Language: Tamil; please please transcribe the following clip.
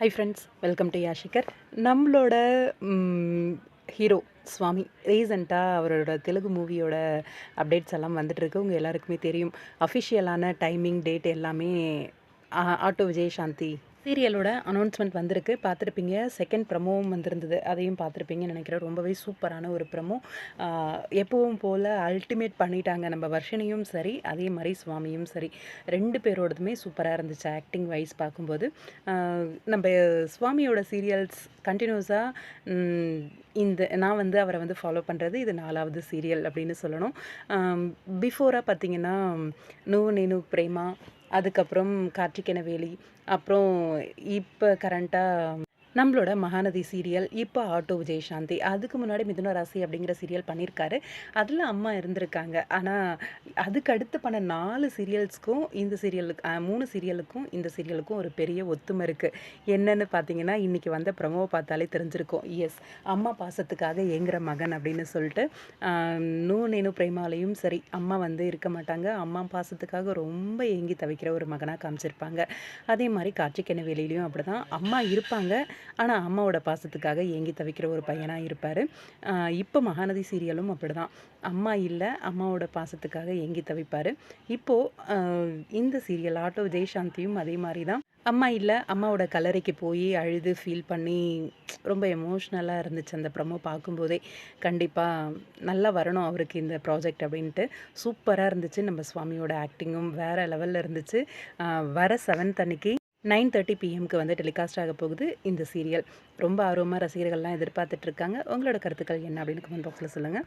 ஹை ஃப்ரெண்ட்ஸ் வெல்கம் டு யாஷிகர் நம்மளோட ஹீரோ சுவாமி ரீசண்டாக அவரோட தெலுங்கு மூவியோட அப்டேட்ஸ் எல்லாம் வந்துட்டுருக்கு உங்கள் எல்லாருக்குமே தெரியும். அஃபிஷியலான டைமிங் டேட் எல்லாமே ஆட்டோ விஜய் சாந்தி சீரியலோட அனௌன்ஸ்மெண்ட் வந்திருக்கு. பார்த்துருப்பீங்க. செகண்ட் ப்ரமோவும் வந்திருந்தது. அதையும் பார்த்துருப்பீங்கன்னு நினைக்கிறேன். ரொம்பவே சூப்பரான ஒரு ப்ரமோ எப்பவும் போல் அல்டிமேட் பண்ணிட்டாங்க நம்ம வர்ஷினியும் சரி அதே மாதிரி சுவாமியும் சரி. ரெண்டு பேரோடதுமே சூப்பராக இருந்துச்சு ஆக்டிங் வைஸ் பார்க்கும்போது. நம்ம சுவாமியோட சீரியல்ஸ் கண்டினியூஸாக இந்த நான் வந்து அவரை வந்து ஃபாலோ பண்ணுறது இது நாலாவது சீரியல் அப்படின்னு சொல்லணும். பிஃபோராக பார்த்தீங்கன்னா நூ நேனு பிரேமா அதுக்கப்புறம் கார்த்திகேனவேலி அப்புறம் இப்போ கரண்ட்டாக நம்மளோட மகாநதி சீரியல் இப்போ ஆட்டோ விஜய் சாந்தி அதுக்கு முன்னாடி மிதுன ராசி அப்படிங்கிற சீரியல் பண்ணியிருக்காரு அதில் அம்மா இருந்திருக்காங்க. ஆனால் அதுக்கு அடுத்து பண்ண நாலு சீரியல்ஸ்க்கும் இந்த சீரியலுக்கு மூணு சீரியலுக்கும் இந்த சீரியலுக்கும் ஒரு பெரிய ஒத்துமை இருக்குது என்னென்னு பார்த்தீங்கன்னா இன்றைக்கி வந்த ப்ரமோவை பார்த்தாலே தெரிஞ்சிருக்கும். எஸ் அம்மா பாசத்துக்காக ஏங்குற மகன் அப்படின்னு சொல்லிட்டு நூ நேனு பிரேமாலையும் சரி அம்மா வந்து இருக்க மாட்டாங்க. அம்மா பாசத்துக்காக ரொம்ப ஏங்கி தவிக்கிற ஒரு மகனாக காமிச்சிருப்பாங்க. அதே மாதிரி காட்சிக்கென வேலையிலையும் அப்படி தான் அம்மா இருப்பாங்க. ஆனால் அம்மாவோட பாசத்துக்காக ஏங்கி தவிக்கிற ஒரு பையனாக இருப்பார். இப்போ மகாநதி சீரியலும் அப்படி தான் அம்மா இல்லை அம்மாவோட பாசத்துக்காக ஏங்கி தவிப்பார். இப்போது இந்த சீரியல் ஆட்டோ ஜெய்சாந்தியும் அதே மாதிரி தான் அம்மா இல்லை அம்மாவோட கல்லறைக்கு போய் அழுது ஃபீல் பண்ணி ரொம்ப எமோஷ்னலாக இருந்துச்சு அந்த ப்ரமோ பார்க்கும்போதே. கண்டிப்பாக நல்லா வரணும் அவருக்கு இந்த ப்ராஜெக்ட் அப்படின்ட்டு. சூப்பராக இருந்துச்சு நம்ம சுவாமியோட ஆக்டிங்கும் வேறு லெவலில் இருந்துச்சு. வர செவன்த் அன்னைக்கு நைன் தேர்ட்டி பிஎம்க்கு வந்து டெலிகாஸ்ட் ஆக போகுது இந்த சீரியல். ரொம்ப ஆர்வமாக ரசிகர்கள்லாம் எதிர்பார்த்துட்ருக்காங்க உங்களோட கருத்துக்கள் என்ன அப்படின்னு கமெண்ட் பாக்ஸில் சொல்லுங்கள்